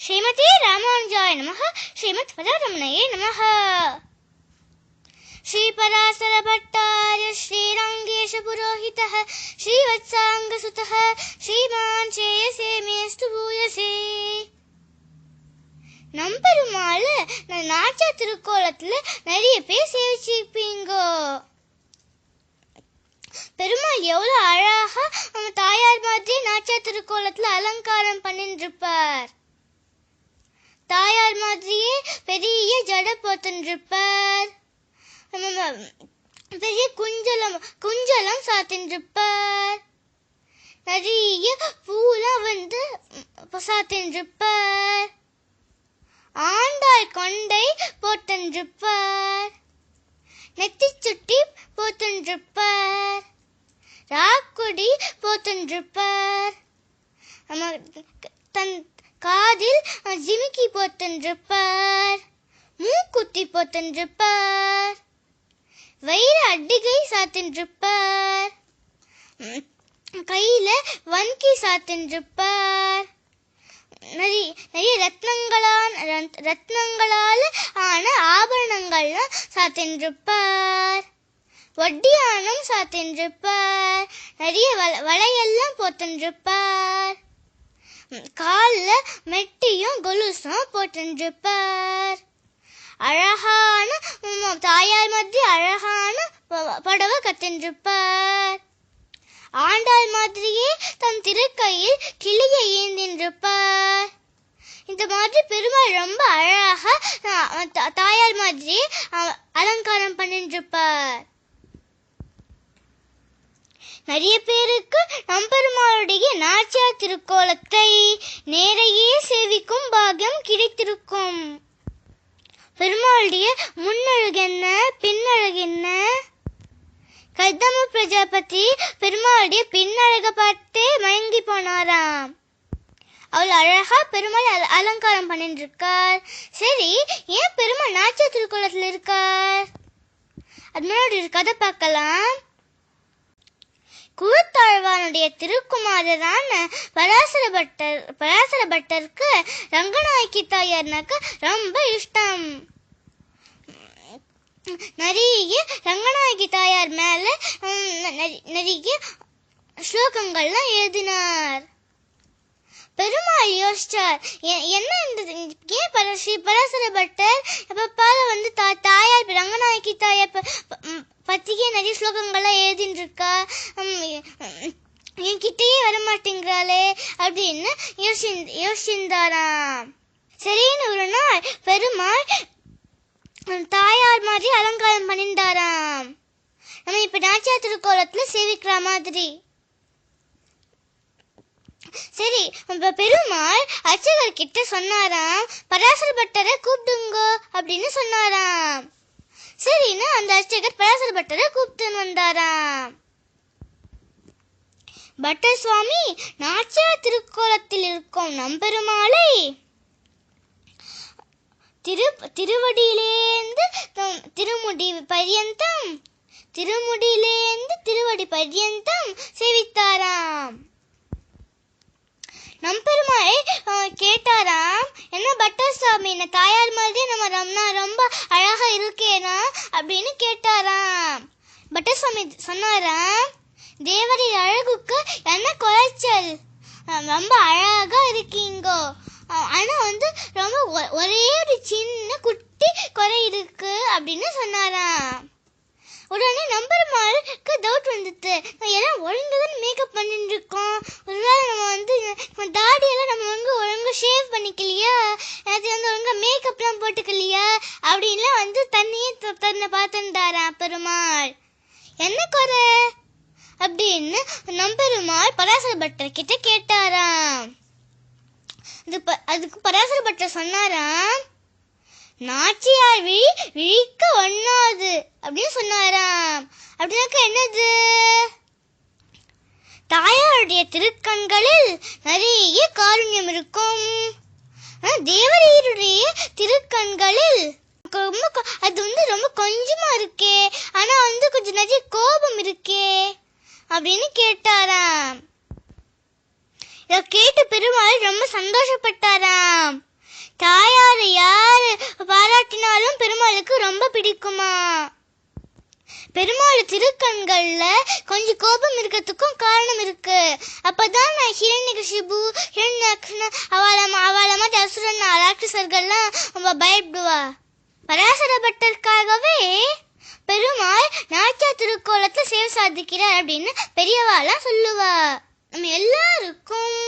ஸ்ரீமதி ராமானுஜாய நமः ஸ்ரீமத் பதரமணையே நமः श्रीपराशरभट्टार्य श्रीरङ्गेशपुरोहितः श्रीवत्साङ्गसुतः श्रीमान् சேயசே மேஸ்து பூயசே நம்பெருமாள் நாச்சா திருக்கோலத்துல நிறைய பேர் சேவிச்சிருப்பீங்கோ பெருமாள் எவ்வளவு அழகா நம்ம தாயார் மாதிரி நாச்சா திருக்கோலத்துல அலங்காரம் பண்ணிட்டு இருப்பார் தாயார் மாதிரியே பெரிய ஜட போத்துட்டு பெரிய குஞ்சலம் குஞ்சலம் சாத்தின்றிருப்பார். நிறைய பூலாம் வந்து சாத்தின்றிருப்பார். ஆண்டாள் கொண்டை போட்டுருப்பார் நெத்தி சுட்டி போட்டுருப்பார் ராக்குடி போட்டுருப்பார் தன் காதில் ஜிமிக்கி போட்டுருப்பார் மூக்குத்தி போட்டுருப்பார் வயிறு அடிகை சாத்தின்றிருப்பார் கையில வன்கி சாத்தின்றிருப்பார் நிறைய நிறைய ரத்னங்களான ரத்னங்களால ஆன ஆபரணங்கள்லாம் சாத்தின்றிருப்பார் ஒட்டியானம் சாத்தின்றிருப்பார் நிறைய வளையெல்லாம் போத்தின்றிருப்பார் காலில் மெட்டியும் கொலுசும் போட்டுருப்பார் அழகான தாயார் மாதிரி அழகான படவை கத்தின்றிருப்பார் ஆண்டாள் மாதிரியே தன் திருக்கையில் கிளியை ஏந்தின்றிருப்பார் இந்த மாதிரி பெருமாள் ரொம்ப அழகா தாயார் மாதிரியே அலங்காரம் பண்ணிருப்பார் நிறைய பேருக்கு நம்பெருமாளுடைய நாச்சியார் திருக்கோலத்தை நேரையே சேவிக்கும் பாக்கியம் கிடைத்திருக்கும். பெருமாளுடைய முன்னழகு என்ன பின்னழகு என்ன? கதம பிரஜாபதி பெருமாளுடைய பின்னழக பார்த்தே மயங்கி போனாராம். அவள் அழகா பெருமாள் அலங்காரம் பண்ணிட்டு இருக்கார் சரி ஏன் பெருமாள் நாச்சியார் திருக்கோலத்தில் இருக்கார்? அது முன்னாடி ஒரு கதை பார்க்கலாம். குலத்தாழ்வானுடைய திருக்குமாரரான பராசர பட்டர் பராசர பட்டருக்கு ரங்கநாயக்கி தாயார்னாக்க ரொம்ப இஷ்டம். நிறைய ரங்கநாயகி தாயார் மேல நிறைய ஸ்லோகங்கள்லாம் எழுதினார். பெருமாள் யோசிச்சார் என்ன இந்த ஏன் பரஸ்ரீ பராசர பட்டர் எப்ப வந்து தாயார் ரங்கநாயகி தாயார் பத்திரிகை நிறைய ஸ்லோகங்கள்லாம் எழுதின்னு இருக்கா என்கிட்டயே வரமாட்டேங்கிறாளே அப்படின்னு யோசி யோசிந்தாராம். சரின்னு ஒரு நாள் பெருமாள் தாயார் மாதிரி அலங்காரம் பண்ணியிருந்தாராம் நம்ம இப்ப நாச்சியார் திருக்கோலத்துல சேவிக்கிற மாதிரி. சரி பெருமாள் அர்ச்சகர் கிட்ட சொன்னாராம் பராசர பட்டரை கூப்பிடுங்க அப்படின்னு சொன்னாராம். சரின்னு அந்த அர்ச்சகர் பராசர பட்டரை கூப்பிட்டு வந்தாராம். பட்டர் சுவாமி நாச்சியார் திருக்கோலத்தில் இருக்கும் நம்பெருமாளை திரு திருவடியிலேந்து திருமுடி பரியந்தம் திருமுடியிலேந்து திருவடி பரியந்தம் சேவித்தாராம். நம்பெருமாள் கேட்டாராம் என்ன பட்டர் சாமி என்ன தாயார் மாதிரி நம்ம ரம்னா ரொம்ப அழகா இருக்கேனா? அப்படின்னு கேட்டாராம். பட்டர் சாமி சொன்னாராம் தேவரி அழகுக்கு என்ன குறைச்சல்? ரொம்ப அழகா இருக்கீங்கோ. ஆனா வந்து ரொம்ப ஒரே ஒரு சின்ன குட்டி குறை இருக்கு அப்படின்னு சொன்னாராம். உடனே நம்பெருமாளுக்கு டவுட் வந்துட்டு எல்லாம் ஒழுங்குதான் மேக்கப் பண்ணிட்டு இருக்கோம். ஒருவேளை நம்ம வந்து தாடியெல்லாம் நம்ம வந்து ஒழுங்கா ஷேவ் பண்ணிக்கலையா? அது வந்து ஒழுங்கா மேக்கப்லாம் போட்டுக்கலையா? அப்படின்லாம் வந்து தண்ணியே தன்னை பார்த்துருந்தாராம் பெருமாள். என்ன குறை? அப்படின்னு நம்பெருமாள் பராசர பட்டர் கிட்ட கேட்டாராம். அதுக்கு பராசர பட்டர் சொன்னாராம் நாச்சியார் விழி விழிக்க ஒண்ணாது அப்படின்னு சொன்னாராம். அப்படின்னாக்க என்னது? தாயாருடைய திருக்கண்களில் நிறைய காருண்யம் இருக்கும். தேவரையருடைய திருக்கண்களில் ரொம்ப அது வந்து ரொம்ப கொஞ்சமா இருக்கே. ஆனா வந்து கொஞ்சம் நிறைய கோபம் இருக்கே அப்படின்னு கேட்டாராம். இதை கேட்டு பெருமாள் ரொம்ப சந்தோஷப்பட்டாராம். தாயாரை யார் பாராட்டினாலும் பெருமாளுக்கு ரொம்ப பிடிக்குமா? பெருமாள் திருக்கண்கள்ல கொஞ்சம் கோபம் இருக்கிறதுக்கும் காரணம் இருக்கு. அப்பதான் நான் ஹிரண்யகசிபு ஹிரண்யக்ஷன அவள அவள மாதிரி அசுரன் ராட்சசர்கள்லாம் ரொம்ப பயப்படுவா. பராசர பட்டருக்காகவே பெருமாள் நாட்டிய திருக்கோலத்தை சேவை சாதிக்கிறார் அப்படின்னு பெரியவாலாம் சொல்லுவா. நம்ம எல்லாருக்கும்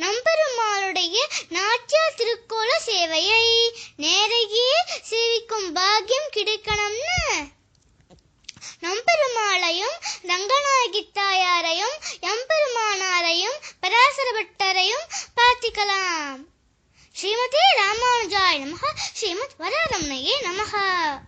நம்பெருமாளுடைய நாட்டிய திருக்கோல சேவையை நேரையே சேவிக்கும் பாக்கியம் கிடைக்கணும்னு நம்பெருமாளையும் ரங்கநாயகி தாயாரையும் எம்பெருமானாரையும் பராசர பட்டரையும் பார்த்திக்கலாம். ஸ்ரீமதி ராமானுஜாய நமக. ஸ்ரீமத் வரரமணையே நமகா.